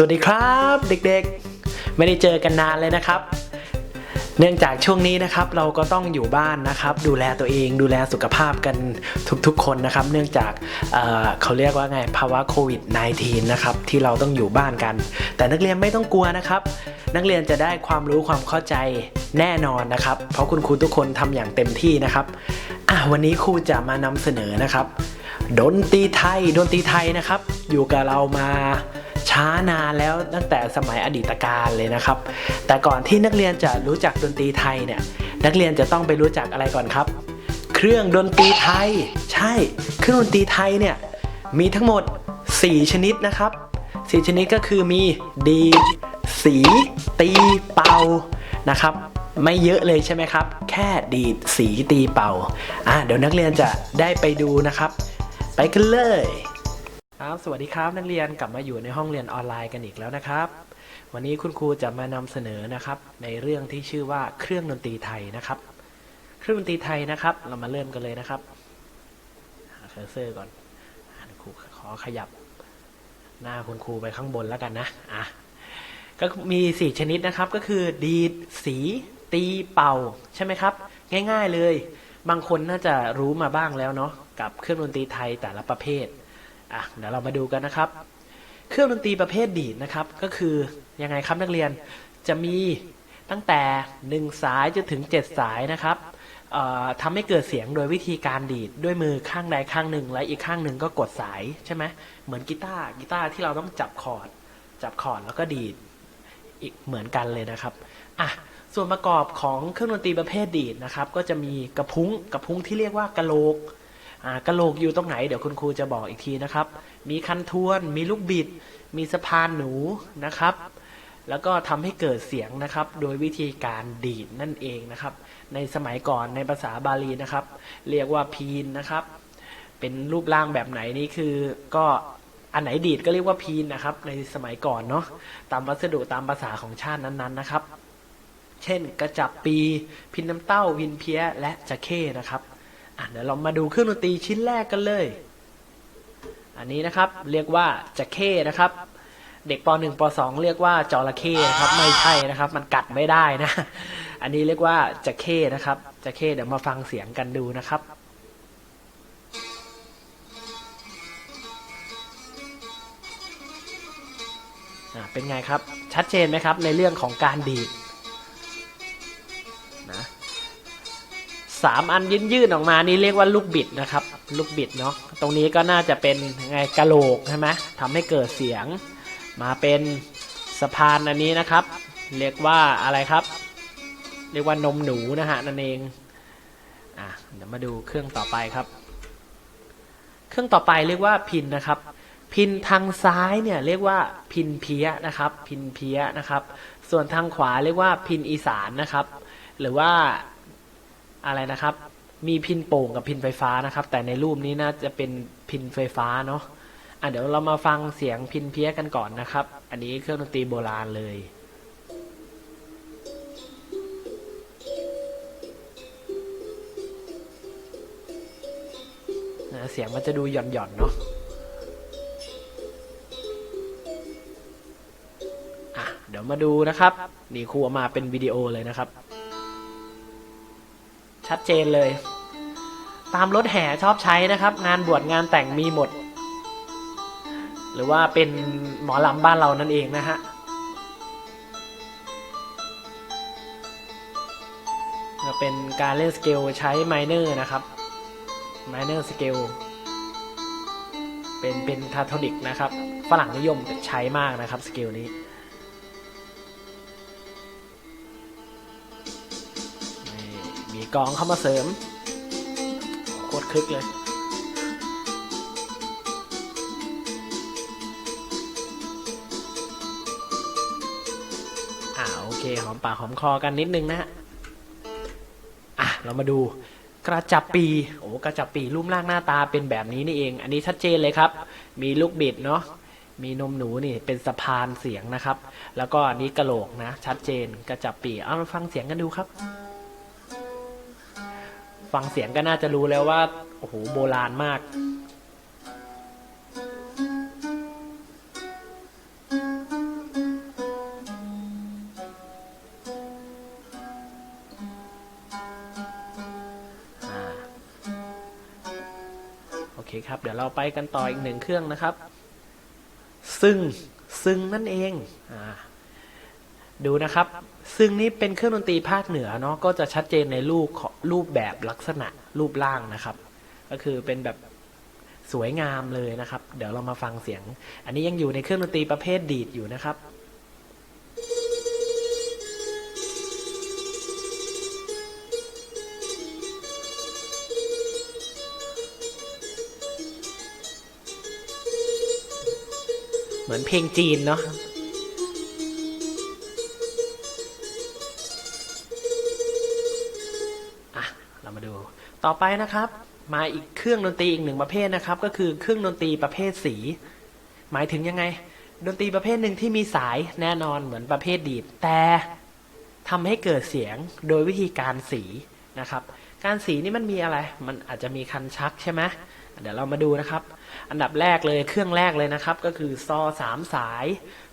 สวัสดีครับเด็กๆ ไม่ได้เจอกันนานเลยนะครับ เนื่องจากช่วงนี้นะครับเราก็ต้องอยู่บ้านนะครับ ดูแลตัวเองดูแลสุขภาพกันทุกๆคนนะครับ เนื่องจากเเขาเรียกว่าไงภาวะโควิด -19 นะครับที่เราต้องอยู่บ้านกัน แต่นักเรียนไม่ต้องกลัวนะครับ นักเรียนจะได้ความรู้ความเข้าใจแน่นอนนะครับ เพราะคุณครูทุกคนทำอย่างเต็มที่นะครับอะวันนี้ครูจะมานำเสนอนะครับดนตรีไทยดนตรีไทยนะครับ อยู่กับเรามาานแล้วตั้งแต่สมัยอดีตการเลยนะครับ แต่ก่อนที่นักเรียนจะรู้จักดนตรีไทยเนี่ยนักเรียนจะต้องไปรู้จักอะไรก่อนครับ เครื่องดนตรีไทย ใช่ เครื่องดนตรีไทยเนี่ยมีทั้งหมด 4 ชนิดนะครับ 4 ชนิดก็คือมีดี สี ตีเป่านะครับไม่เยอะเลยใช่ไหมครับ แค่ดีดสีตีเป่าอะเดี๋ยวนักเรียนจะได้ไปดูนะครับ ไปกันเลย ครับสวัสดีครับนักเรียนกลับมาอยู่ในห้องเรียนออนไลน์กันอีกแล้วนะครับ วันนี้คุณครูจะมานำเสนอนะครับในเรื่องที่ชื่อว่าเครื่องดนตรีไทยนะครับ เครื่องดนตรีไทยนะครับ เรามาเริ่มกันเลยนะครับหาเคอร์เซอร์ก่อนครูขอขยับ หน้าคุณครูไปข้างบนแล้วกันนะอะก็มีสี่ชนิดนะครับก็คือดีดสีตีเป่าใช่ไหมครับ ง่าย ๆเลย บางคนน่าจะรู้มาบ้างแล้วเนาะกับเครื่องดนตรีไทยแต่ละประเภท อะเดี๋ยวเรามาดูกันนะครับ เครื่องดนตรีประเภทดีดนะครับ ก็คือยังไงครับนักเรียนจะมีตั้งแต่ 1 สายจนถึง 7 สายนะครับเอ่อทำให้เกิดเสียงโดยวิธีการดีดด้วยมือข้างใดข้างหนึ่ง และอีกข้างหนึ่งก็กดสายใช่ไหมเหมือนกีตาร์กีตาร์ที่เราต้องจับคอร์ดจับคอร์ดแล้วก็ดีดอีกเหมือนกันเลยนะครับอะส่วนประกอบของเครื่องดนตรีประเภทดีดนะครับ ก็จะมีกระพุ้งกระพุ้งที่เรียกว่ากะโหลก อ่ากะโหลกอยู่ตรงไหนเดี๋ยวคุณครูจะบอกอีกทีนะครับ มีคันทวน มีลูกบิด มีสะพานหนูนะครับ แล้วก็ทำให้เกิดเสียงนะครับ โดยวิธีการดีดนั่นเองนะครับ ในสมัยก่อนในภาษาบาลีนะครับ เรียกว่าพีนนะครับ เป็นรูปร่างแบบไหนนี่คือก็อันไหนดีดก็เรียกว่าพีนนะครับ ในสมัยก่อนเนาะตามวัสดุตามภาษาของชาตินั้นๆนะครับ เช่น กระจับปี พินน้ำเต้าวินเพี้ย และจะเข้นะครับ อะเดี๋ยวเรามาดูเครื่องดนตรีชิ้นแรกกันเลย อันนี้นะครับเรียกว่าจะเข้นะครับ เด็กป .1 ป .2 เรียกว่าจระเข้นะครับไม่ใช่นะครับ มันกัดไม่ได้นะ อันนี้เรียกว่าจะเข้นะครับจะเข้เดี๋ยวมาฟังเสียงกันดูนะครับเป็นไงครับชัดเจนไหมครับในเรื่องของการดีด สามอันยื่นยื่นๆออกมานี่เรียกว่าลูกบิดนะครับ ลูกบิดเนาะตรงนี้ก็น่าจะเป็นไงกะโหลกใช่ไหมทำให้เกิดเสียง มาเป็นสะพานอันนี้นะครับ เรียกว่าอะไรครับ เรียกว่านมหนูนะฮะนั่นเองอะเดี๋ยวมาดูเครื่องต่อไปครับ เครื่องต่อไปเรียกว่าพินนะครับ พินทางซ้ายเนี่ยเรียกว่าพินเพี้ยนะครับ พินเพี้ยนะครับ ส่วนทางขวาเรียกว่าพินอีสานนะครับ หรือว่า อะไรนะครับ มีพินโป่งกับพินไฟฟ้านะครับ แต่ในรูปนี้น่าจะเป็นพินไฟฟ้าเนาะอะเดี๋ยวเรามาฟังเสียงพินเพี้ยกันก่อนนะครับ อันนี้เครื่องดนตรีโบราณเลยนะเสียงมันจะดูหย่อนหย่อนๆเนาะอะเดี๋ยวมาดูนะครับ นี่ครูเอามาเป็นวิดีโอเลยนะครับ ชัดเจนเลย ตามรถแห่ชอบใช้นะครับ งานบวชงานแต่งมีหมด หรือว่าเป็นหมอลำบ้านเรานั่นเองนะฮะก็เป็นการเล่นสเกลใช้ไมเนอร์นะครับไมเนอร์สเกลเป็นเป็นคาทอลิกนะครับ ฝรั่งนิยมใช้มากนะครับสเกลนี้ กองเข้ามาเสริมโคตรคึกเลยอ่าโอเคหอมปากหอมคอกันนิดนึงนะฮะอะเรามาดูกระจับปีโอ้กระจับปีรูปร่างหน้าตาเป็นแบบนี้นี่เอง อันนี้ชัดเจนเลยครับ มีลูกบิดเนาะมีนมหนูนี่เป็นสะพานเสียงนะครับ แล้วก็อันนี้กระโหลกนะ ชัดเจนกระจับปีเอามาฟังเสียงกันดูครับ ฟังเสียงก็น่าจะรู้แล้วว่า โอ้โห โบราณมาก โอเคครับ เดี๋ยวเราไปกันต่ออีกหนึ่งเครื่องนะครับ ซึ่งซึ่งนั่นเอง อ่า ดูนะครับ ซึ่งนี้เป็นเครื่องดนตรีภาคเหนือเนาะก็จะชัดเจนในรูปรูปแบบลักษณะรูปร่างนะครับ ก็คือเป็นแบบสวยงามเลยนะครับ เดี๋ยวเรามาฟังเสียง อันนี้ยังอยู่ในเครื่องดนตรีประเภทดีดอยู่นะครับเหมือนเพลงจีนเนาะ เรามาดู ต่อไปนะครับ มาอีกเครื่องดนตรีอีกหนึ่งประเภทนะครับ ก็คือเครื่องดนตรีประเภทสี หมายถึงยังไง ดนตรีประเภทหนึ่งที่มีสายแน่นอนเหมือนประเภทดีดแต่ทำให้เกิดเสียงโดยวิธีการสีนะครับ การสีนี่มันมีอะไร มันอาจจะมีคันชักใช่ไหมเดี๋ยวเรามาดูนะครับ อันดับแรกเลยเครื่องแรกเลยนะครับ ก็คือซอสามสาย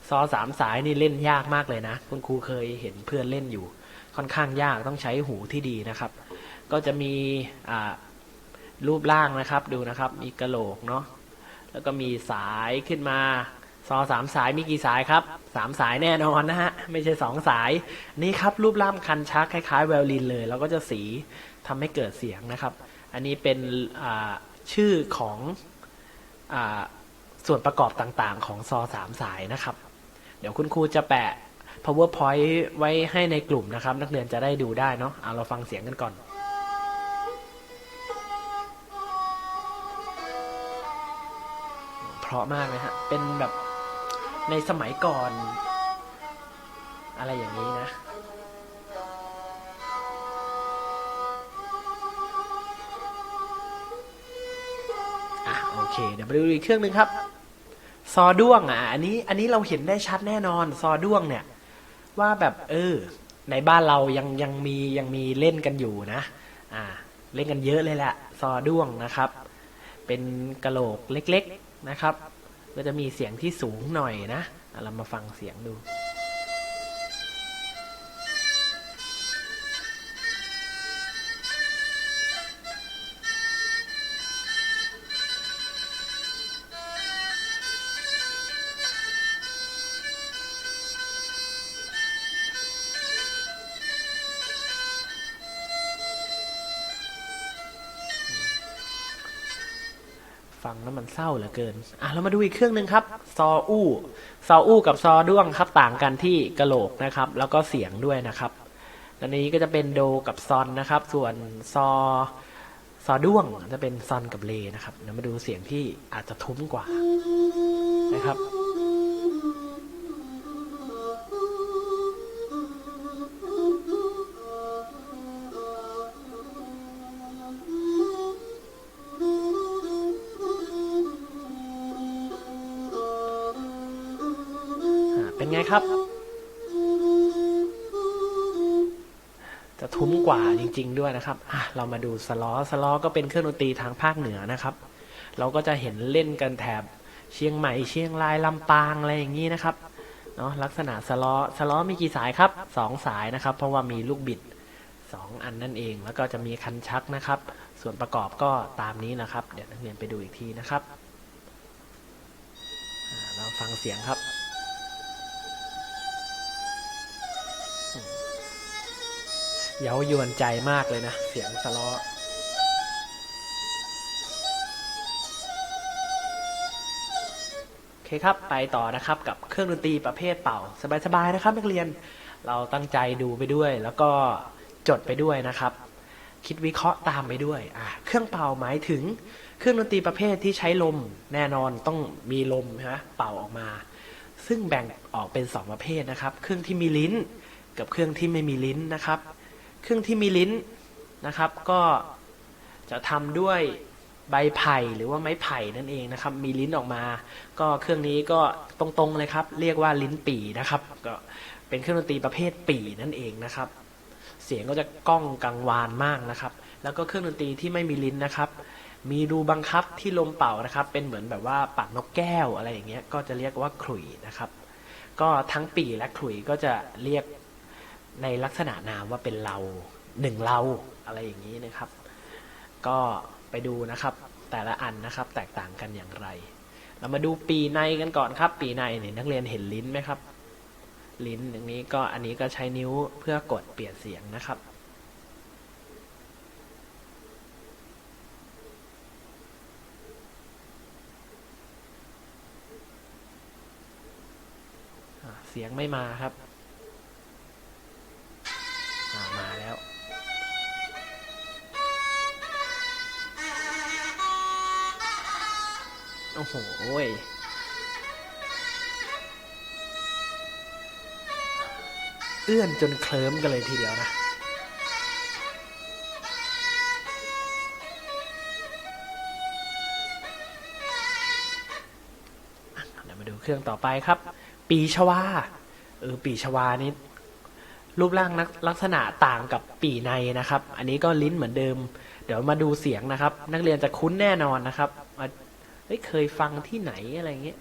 ซอสามสายนี่เล่นยากมากเลยนะ คุณครูเคยเห็นเพื่อนเล่นอยู่ ค่อนข้างยากต้องใช้หูที่ดีนะครับ ก็จะมีรูปร่างนะครับดูนะครับ มีกระโหลกเนาะแล้วก็มีสายขึ้นมาซอสามสายมีกี่สายครับสามสายแน่นอนนะฮะไม่ใช่สองสายนี่ครับรูปร่างคันชักคล้ายๆ ไวโอลินเลย แล้วก็จะสีทำให้เกิดเสียงนะครับ อันนี้เป็นชื่อของอส่วนประกอบต่างๆ ของซอสามสายนะครับ เดี๋ยวคุณครูจะแปะ powerpoint ไว้ให้ในกลุ่มนะครับ นักเรียนจะได้ดูได้เนาะเอาเราฟังเสียงกันก่อน ราะมากเลยฮะ เป็นแบบในสมัยก่อน อะไรอย่างนี้นะอะโอเค เดี๋ยวมาดูอีกเครื่องหนึ่งครับ ซอด้วงอะ อันนี้ อันนี้เราเห็นได้ชัดแน่นอน ซอด้วงเนี่ย ว่าแบบเออ ในบ้านเรายังยังมียังมีเล่นกันอยู่นะ อ่า เล่นกันเยอะเลยแหละ ซอด้วงนะครับ เป็นกระโหลกเล็ก นะครับ ก็จะมีเสียงที่สูงหน่อยนะอะเรามาฟังเสียงดู ฟังแล้วมันเศร้าเหลือเกิน อะเรามาดูอีกเครื่องหนึ่งครับ ซออู้ซออู้กับซอด้วงครับต่างกันที่กะโหลกนะครับ แล้วก็เสียงด้วยนะครับอันนี้ก็จะเป็นโดกับซอนนะครับ ส่วนซอซอด้วงจะเป็นซอนกับเลนะครับเดี๋ยวมาดูเสียงที่อาจจะทุ้มกว่านะครับ ไงครับ จะทุ้มกว่าจริง ๆ ด้วยนะครับอะเรามาดูสล้อสล้อก็เป็นเครื่องดนตรีทางภาคเหนือนะครับ เราก็จะเห็นเล่นกันแถบเชียงใหม่เชียงรายลำปางอะไรอย่างนี้นะครับเนาะลักษณะสล้อสล้อมีกี่สายครับสองสายนะครับ เพราะว่ามีลูกบิดสองอันนั่นเอง แล้วก็จะมีคันชักนะครับ ส่วนประกอบก็ตามนี้นะครับ เดี๋ยวนักเรียนไปดูอีกทีนะครับเราฟังเสียงครับ เย้ายวนใจมากเลยนะ เสียงสล้อโอเคครับไปต่อนะครับกับเครื่องดนตรีประเภทเป่า สบายๆนะครับนักเรียนเราตั้งใจดูไปด้วย แล้วก็จดไปด้วยนะครับ คิดวิเคราะห์ตามไปด้วยอะเครื่องเป่าหมายถึง เครื่องดนตรีประเภทที่ใช้ลมแน่นอนต้องมีลมนะเป่าออกมา ซึ่งแบ่งออกเป็นสองประเภทนะครับ เครื่องที่มีลิ้นกับเครื่องที่ไม่มีลิ้นนะครับ ครื่องที่มีลิ้นนะครับ ก็จะทำด้วยใบไผ่หรือว่าไม้ไผ่นั่นเองนะครับ มีลิ้นออกมา ก็เครื่องนี้ก็ตรงๆเลยครับ เรียกว่าลิ้นปี่นะครับ ก็เป็นเครื่องดนตรีประเภทปี่นั่นเองนะครับ เสียงก็จะก้องกังวานมากนะครับ แล้วก็เครื่องดนตรีที่ไม่มีลิ้นนะครับ มีรูบังคับที่ลมเป่านะครับ เป็นเหมือนแบบว่าปากนกแก้วอะไรอย่างเงี้ย ก็จะเรียกว่าขลุ่ยนะครับ ก็ทั้งปี่และขลุ่ยก็จะเรียก ในลักษณะนามว่าเป็นเราหนึ่งเราอะไรอย่างนี้นะครับ ก็ไปดูนะครับ แต่ละอันนะครับแตกต่างกันอย่างไร เรามาดูปีในกันก่อนครับ ปีในเนี่ยนักเรียนเห็นลิ้นไหมครับ ลิ้นอย่างนี้ก็อันนี้ก็ใช้นิ้วเพื่อกดเปลี่ยนเสียงนะครับเสียงไม่มาครับ โอ้โหยเอื้อนจนเคลิ้มกันเลยทีเดียวนะ เดี๋ยวมาดูเครื่องต่อไปครับ ปีชวา เออ ปีชวานี่รูปร่างนักลักษณะต่างกับปีในนะครับ อันนี้ก็ลิ้นเหมือนเดิม เดี๋ยวมาดูเสียงนะครับ นักเรียนจะคุ้นแน่นอนนะครับว่า เฮ้ยเคยฟังที่ไหนอะไรเงี้ย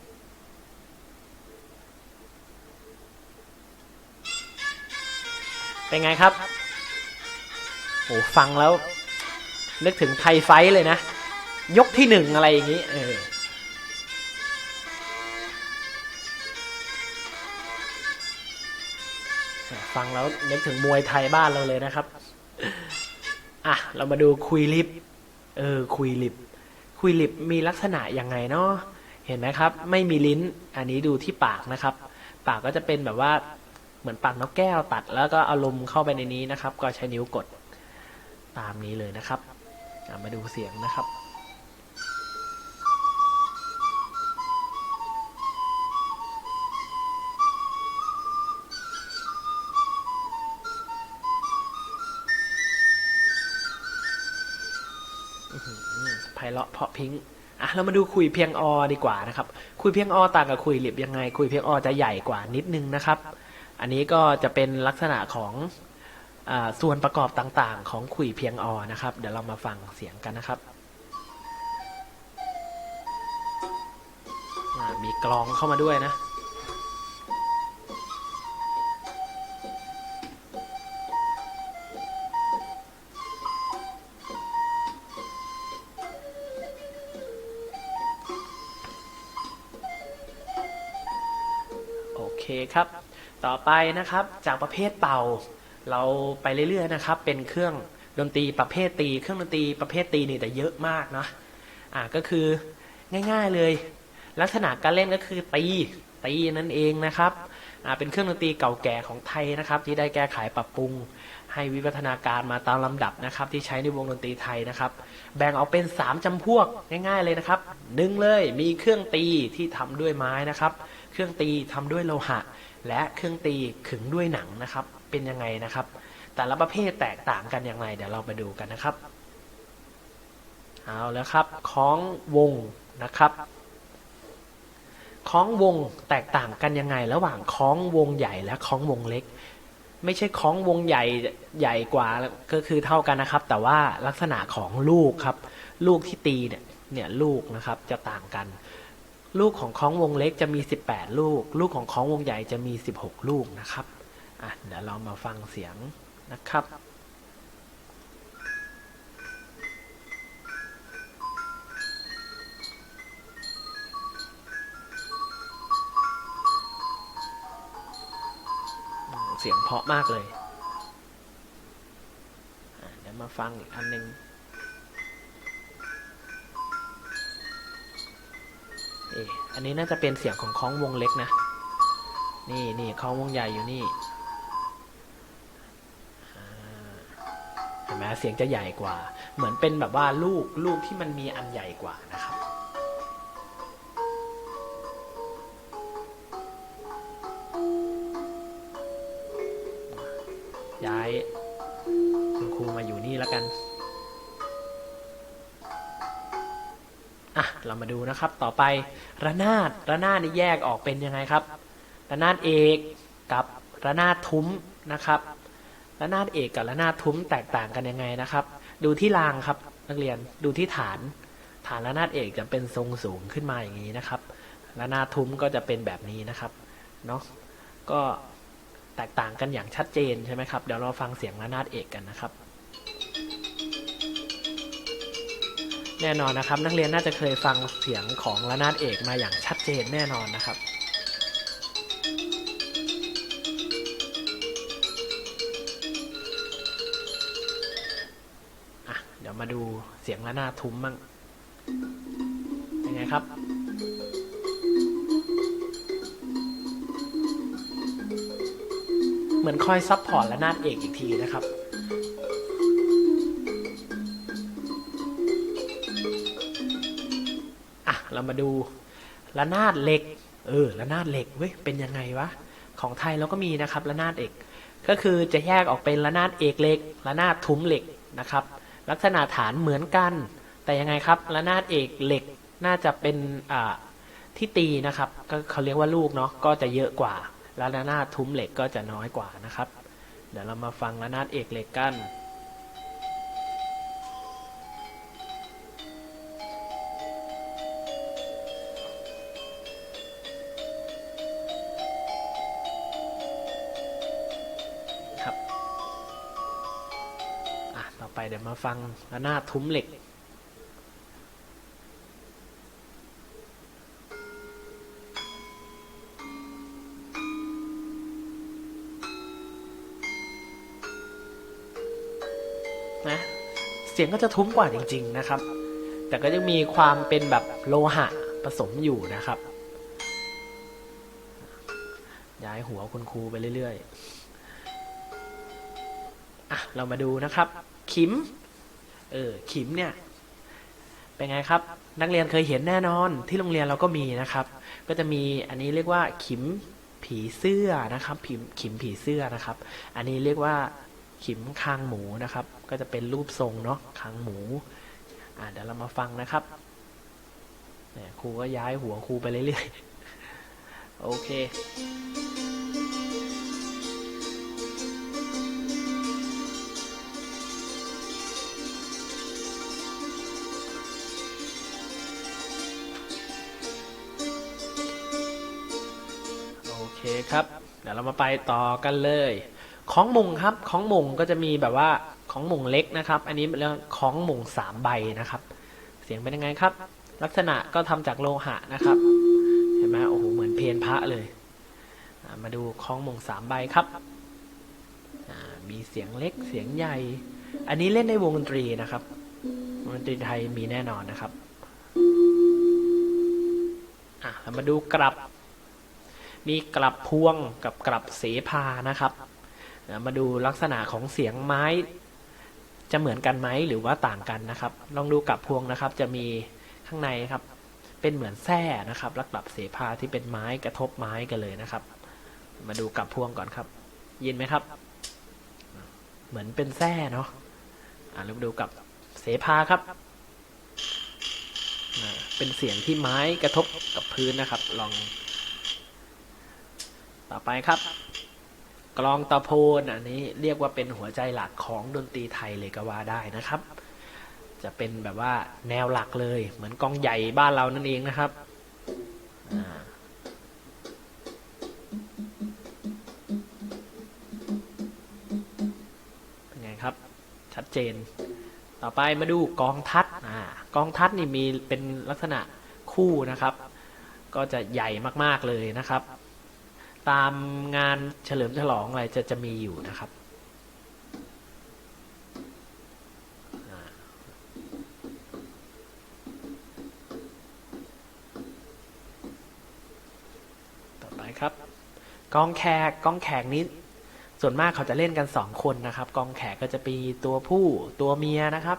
เป็นไงครับโอ้ฟังแล้ว นึกถึงไทยไฟเลยนะ ยกที่หนึ่งอะไรอย่างนี้ เออฟังแล้วนึกถึงมวยไทยบ้านเราเลยนะครับ อะ เรามาดูคุยลิปเออ คุยลิป คุยลิบมีลักษณะยังไงเนาะเห็นไหมครับ ไม่มีลิ้นอันนี้ดูที่ปากนะครับ ปากก็จะเป็นแบบว่าเหมือนปากนกแก้วตัด แล้วก็เอาลมเข้าไปในนี้นะครับ ก็ใช้นิ้วกดตามนี้เลยนะครับมาดูเสียงนะครับ เลาะเพราะพิงอะเรามาดูคุยเพียงอดีกว่านะครับ คุยเพียงอต่างกับคุยหลิบยังไง คุยเพียงอจะใหญ่กว่านิดนึงนะครับ อันนี้ก็จะเป็นลักษณะของอาส่วนประกอบต่างๆ ของคุยเพียงอนะครับ เดี๋ยวเรามาฟังเสียงกันนะครับมีกลองเข้ามาด้วยนะ คครับ ต่อไปนะครับจากประเภทเป่า เราไปเรื่อยๆนะครับ เป็นเครื่องดนตรีประเภทตี เครื่องดนตรีประเภทตีนี่แต่เยอะมากนะอ่าก็คือง่ายๆเลย ลักษณะการเล่นก็คือตีตีนั่นเองนะครับอ่าเป็นเครื่องดนตรีเก่าแก่ของไทยนะครับ ที่ได้แก้ไขปรับปรุง ให้วิวัฒนาการมาตามลำดับนะครับ ที่ใช้ในวงดนตรีไทยนะครับ แบ่งออกเป็น 3จำพวกง่าย ๆเลยนะครับหนึ่งเลยมีเครื่องตีที่ทำด้วยไม้นะครับ เครื่องตีทำด้วยโลหะ และเครื่องตีขึงด้วยหนังนะครับ เป็นยังไงนะครับ แต่ละประเภทแตกต่างกันอย่างไรเดี๋ยวเรามาดูกันนะครับเอาแล้วครับคล้องวงนะครับคล้องวงแตกต่างกันยังไง ระหว่างคล้องวงใหญ่และคล้องวงเล็ก ไม่ใช่คล้องวงใหญ่ใหญ่กว่าก็คือเท่ากันนะครับ แต่ว่าลักษณะของลูกครับ ลูกที่ตีเนี่ยเนี่ยลูกนะครับจะต่างกัน ลูกของคล้องวงเล็กจะมี 18 ลูก ลูกของคล้องวงใหญ่จะมี 16 ลูกนะครับอะเดี๋ยวเรามาฟังเสียงนะครับเสียงเพาะมากเลย เดี๋ยวมาฟังอีกอันหนึ่ง เอะอันนี้น่าจะเป็นเสียงของคล้องวงเล็กนะ นี่นี่คล้องวงใหญ่อยู่นี่เห็นไหมเสียงจะใหญ่กว่า เหมือนเป็นแบบว่าลูกลูกที่มันมีอันใหญ่กว่านะครับย้ายคุณครูมาอยู่นี่แล้วกัน เรามาดูนะครับ ต่อไประนาดระนาดนี่แยกออกเป็นยังไงครับ ระนาดเอกกับระนาดทุ้มนะครับ ระนาดเอกกับระนาดทุ้มแตกต่างกันยังไงนะครับ ดูที่รางครับ นักเรียนดูที่ฐาน ฐานระนาดเอกจะเป็นทรงสูงขึ้นมาอย่างนี้นะครับ ระนาดทุ้มก็จะเป็นแบบนี้นะครับเนาะก็แตกต่างกันอย่างชัดเจนใช่ไหมครับ เดี๋ยวเราฟังเสียงระนาดเอกกันนะครับ แน่นอนนะครับ นักเรียนน่าจะเคยฟังเสียงของระนาดเอกมาอย่างชัดเจนแน่นอนนะครับอะเดี๋ยวมาดูเสียงระนาดทุ้มบ้างยังไงครับเหมือนคอยซับพอร์ตระนาดเอกอีกทีนะครับ เรามาดูระนาดเหล็ก เออระนาดเหล็กเว้ยเป็นยังไงวะ ของไทยเราก็มีนะครับระนาดเอก ก็คือจะแยกออกเป็นระนาดเอกเหล็กระนาดทุ้มเหล็กนะครับ ลักษณะฐานเหมือนกัน แต่ยังไงครับระนาดเอกเหล็กน่าจะเป็นอ่าที่ตีนะครับ ก็เขาเรียกว่าลูกเนาะก็จะเยอะกว่า แล้วระนาดทุ้มเหล็กก็จะน้อยกว่านะครับ เดี๋ยวเรามาฟังระนาดเอกเหล็กกัน เดี๋ยวมาฟังระนาทุ้มเหล็กนะเสียงก็จะทุ้มกว่าจริง ๆนะครับ แต่ก็ยังมีความเป็นแบบโลหะผสมอยู่นะครับ ย้ายหัวคุณครูไปเรื่อยๆ อะ เรามาดูนะครับ ขิม เออ ขิมเนี่ย เป็นไงครับ นักเรียนเคยเห็นแน่นอน ที่โรงเรียนเราก็มีนะครับ ก็จะมีอันนี้เรียกว่าขิมผีเสื้อนะครับขิมขิมผีเสื้อนะครับ อันนี้เรียกว่าขิมคางหมูนะครับ ก็จะเป็นรูปทรงเนาะคางหมู อ่าเดี๋ยวเรามาฟังนะครับเนี่ยครูก็ย้ายหัวครูไปเรื่อยๆ โอเค เครับ เดี๋ยวเรามาไปต่อกันเลย ของมุงครับของมุงก็จะมีแบบว่าของมุงเล็กนะครับ อันนี้เรื่องของมุงสามใบนะครับ เสียงเป็นยังไงครับ ลักษณะก็ทำจากโลหะนะครับ เห็นไหมโอ้โหเหมือนเพลนพระเลย มาดูของมุงสามใบครับมีเสียงเล็กเสียงใหญ่ อันนี้เล่นในวงดนตรีนะครับวงดนตรีไทยมีแน่นอนนะครับอะเรามาดูกลับ มีกลับพวงกับกลับเสพานะครับ มาดูลักษณะของเสียงไม้จะเหมือนกันไหมหรือว่าต่างกันนะครับ ลองดูกลับพวงนะครับ จะมีข้างในครับ เป็นเหมือนแส้นะครับแล้วกลับเสพาที่เป็นไม้กระทบไม้กันเลยนะครับ มาดูกลับพวงก่อนครับ ยินไหมครับ เหมือนเป็นแส้เนาะอ่าแล้วมาดูกับเสพาครับเป็นเสียงที่ไม้กระทบกับพื้นนะครับ ลอง ต่อไปครับ กลองตะโพนอันนี้เรียกว่าเป็นหัวใจหลักของดนตรีไทยเลยก็ว่าได้นะครับ จะเป็นแบบว่าแนวหลักเลย เหมือนกองใหญ่บ้านเรานั่นเองนะครับเป็นไงครับ ชัดเจน ต่อไปมาดูกองทัดอ่ากองทัดนี่มีเป็นลักษณะคู่นะครับ ก็จะใหญ่มากๆเลยนะครับ ตามงานเฉลิมฉลองอะไรจะจะมีอยู่นะครับต่อไปครับกองแขกกองแขกนี้ ส่วนมากเขาจะเล่นกันสองคนนะครับ กองแขกก็จะมีตัวผู้ตัวเมียนะครับ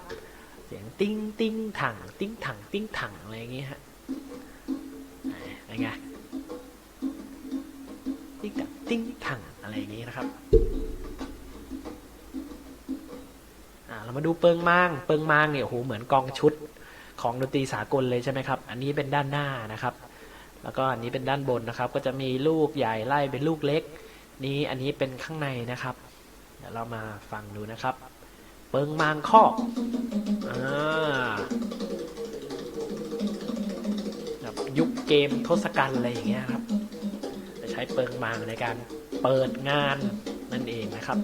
เสียงติ้งติ้งถังติ้งถังติ้งถังอะไรอย่างเงี้ย เรามาดูเปิงมางเปิงมางเนี่ยโหเหมือนกองชุดของดนตรีสากลเลยใช่ไหมครับ อันนี้เป็นด้านหน้านะครับ แล้วก็อันนี้เป็นด้านบนนะครับ ก็จะมีลูกใหญ่ไล่เป็นลูกเล็ก นี้อันนี้เป็นข้างในนะครับ เดี๋ยวเรามาฟังดูนะครับ เปิงมางคอกอ่าแบบยุคเกมทศกัณฐ์อะไรอย่างเงี้ยครับ จะใช้เปิงมางในการเปิดงานนั่นเองนะครับ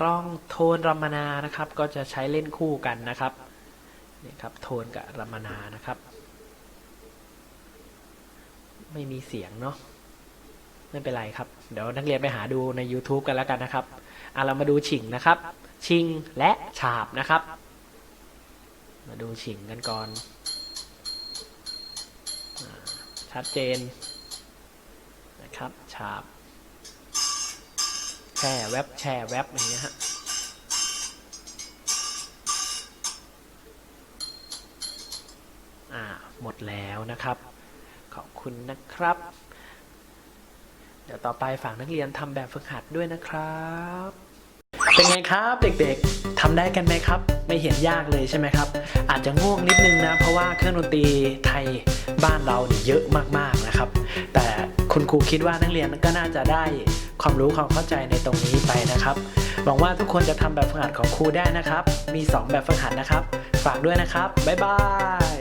กล้องโทนรัมนานะครับ ก็จะใช้เล่นคู่กันนะครับนี่ครับโทนกับรัมนานะครับ ไม่มีเสียงเนาะไม่เป็นไรครับ เดี๋ยวนักเรียนไปหาดูใน YouTube กันแล้วกันนะครับอะเรามาดูฉิงนะครับ ชิงและฉาบนะครับ มาดูฉิงกันก่อน ชัดเจนนะครับ ฉาบ แชร์แว็บแชร์แว็บอย่างเงี้ยฮะอ่าหมดแล้วนะครับ ขอบคุณนะครับ เดี๋ยวต่อไปฝากนักเรียนทำแบบฝึกหัดด้วยนะครับ เป็นไงครับเด็กๆทำได้กันไหมครับ ไม่เห็นยากเลยใช่ไหมครับ อาจจะง่วงนิดนึงนะ เพราะว่าเครื่องดนตรีไทยบ้านเราเนี่ยเยอะมากๆนะครับ แต่คุณครูคิดว่านักเรียนก็น่าจะได้ความรู้ความเข้าใจในตรงนี้ไปนะครับหวังว่าทุกคนจะทำแบบฝึกหัดของครูได้นะครับ มี 2 แบบฝึกหัดนะครับ ฝากด้วยนะครับบ๊ายบาย